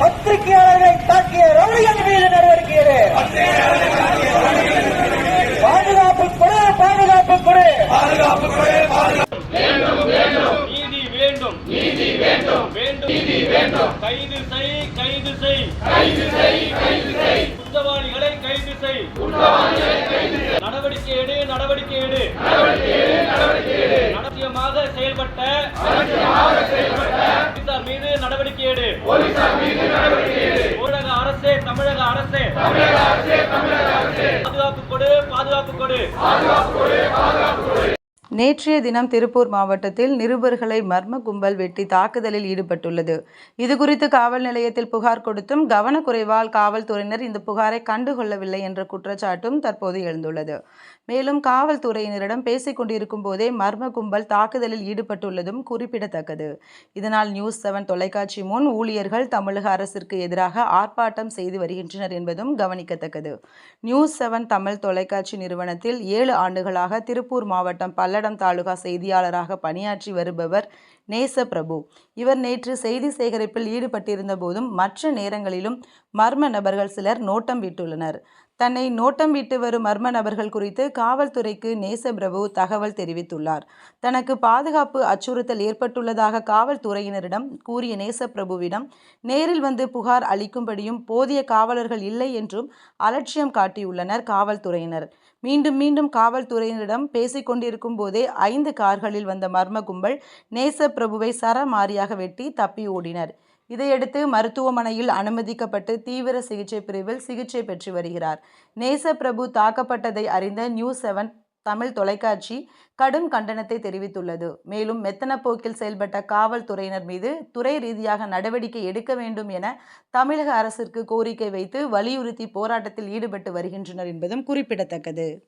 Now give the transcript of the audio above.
பத்திரிகையாளர்களை தாக்கிய ரவுடிகள் மீது நடவடிக்கை. பாதுகாப்பு கொடு பாதுகாப்பு கொடு. நீதி வேண்டும். நீதி வேண்டும். வேண்டும். நீதி வேண்டும். கைது செய் கைது செய். கைது செய் கைது செய். குற்றவாளிகளை கைது செய். குற்றவாளிகளை கைது செய். நடவடிக்கை எடு நடவடிக்கை எடு. நடவடிக்கை எடு நடவடிக்கை எடு. நடத்தியமாக செயல்பட்ட நடவடிக்கை போலீசார் மீது நடவடிக்கை ஊரக அரசே தமிழக அரசே தமிழக அரசே தமிழக அரசே. பாதுகாப்பு கொடு பாதுகாப்பு கொடு. நேற்றைய தினம் திருப்பூர் மாவட்டத்தில் நிருபர்களை மர்ம கும்பல் வெட்டி தாக்குதலில் ஈடுபட்டுள்ளது. இதுகுறித்து காவல் நிலையத்தில் புகார் கொடுத்தும் கவனக்குறைவால் காவல்துறையினர் இந்த புகாரை கண்டுகொள்ளவில்லை என்ற குற்றச்சாட்டும் தற்போது எழுந்துள்ளது. மேலும் காவல்துறையினரிடம் பேசிக் கொண்டிருக்கும் போதே மர்ம கும்பல் தாக்குதலில் ஈடுபட்டுள்ளதும் குறிப்பிடத்தக்கது. இதனால் நியூஸ் செவன் தொலைக்காட்சி முன் ஊழியர்கள் தமிழக அரசிற்கு எதிராக ஆர்ப்பாட்டம் செய்து வருகின்றனர் என்பதும் கவனிக்கத்தக்கது. நியூஸ் செவன் தமிழ் தொலைக்காட்சி நிறுவனத்தில் ஏழு ஆண்டுகளாக திருப்பூர் மாவட்டம் பல்லடம் தாலுகா செய்தியாளராக பணியாற்றி வருபவர் நேச பிரபு இவர் நேற்று செய்தி சேகரிப்பில் ஈடுபட்டிருந்த போதும் மற்ற நேரங்களிலும் மர்ம நபர்கள் சிலர் நோட்டம் விட்டுள்ளனர். தன்னை நோட்டம் விட்டு வரும் மர்ம நபர்கள் குறித்து காவல்துறைக்கு நேசபிரபு தகவல் தெரிவித்துள்ளார். தனக்கு பாதுகாப்பு அச்சுறுத்தல் ஏற்பட்டுள்ளதாக காவல்துறையினரிடம் கூறிய நேசபிரபுவிடம் நேரில் வந்து புகார் அளிக்கும்படியும் போதிய காவலர்கள் இல்லை என்றும் அலட்சியம் காட்டியுள்ளனர் காவல்துறையினர். மீண்டும் மீண்டும் காவல்துறையினரிடம் பேசிக்கொண்டிருக்கும் போதே ஐந்து கார்களில் வந்த மர்ம கும்பல் நேசபிரபுவை சரமாரியாக வெட்டி தப்பி ஓடினர். இதையடுத்து மருத்துவமனையில் அனுமதிக்கப்பட்டு தீவிர சிகிச்சை பிரிவில் சிகிச்சை பெற்று வருகிறார். நேசப்பிரபு தாக்கப்பட்டதை அறிந்த நியூஸ் செவன் தமிழ் தொலைக்காட்சி கடும் கண்டனத்தை தெரிவித்துள்ளது. மேலும் மெத்தன போக்கில் செயல்பட்ட காவல்துறையினர் மீது துறை ரீதியாக நடவடிக்கை எடுக்க வேண்டும் என தமிழக அரசிற்கு கோரிக்கை வைத்து வலியுறுத்தி போராட்டத்தில் ஈடுபட்டு வருகின்றனர் என்பதும் குறிப்பிடத்தக்கது.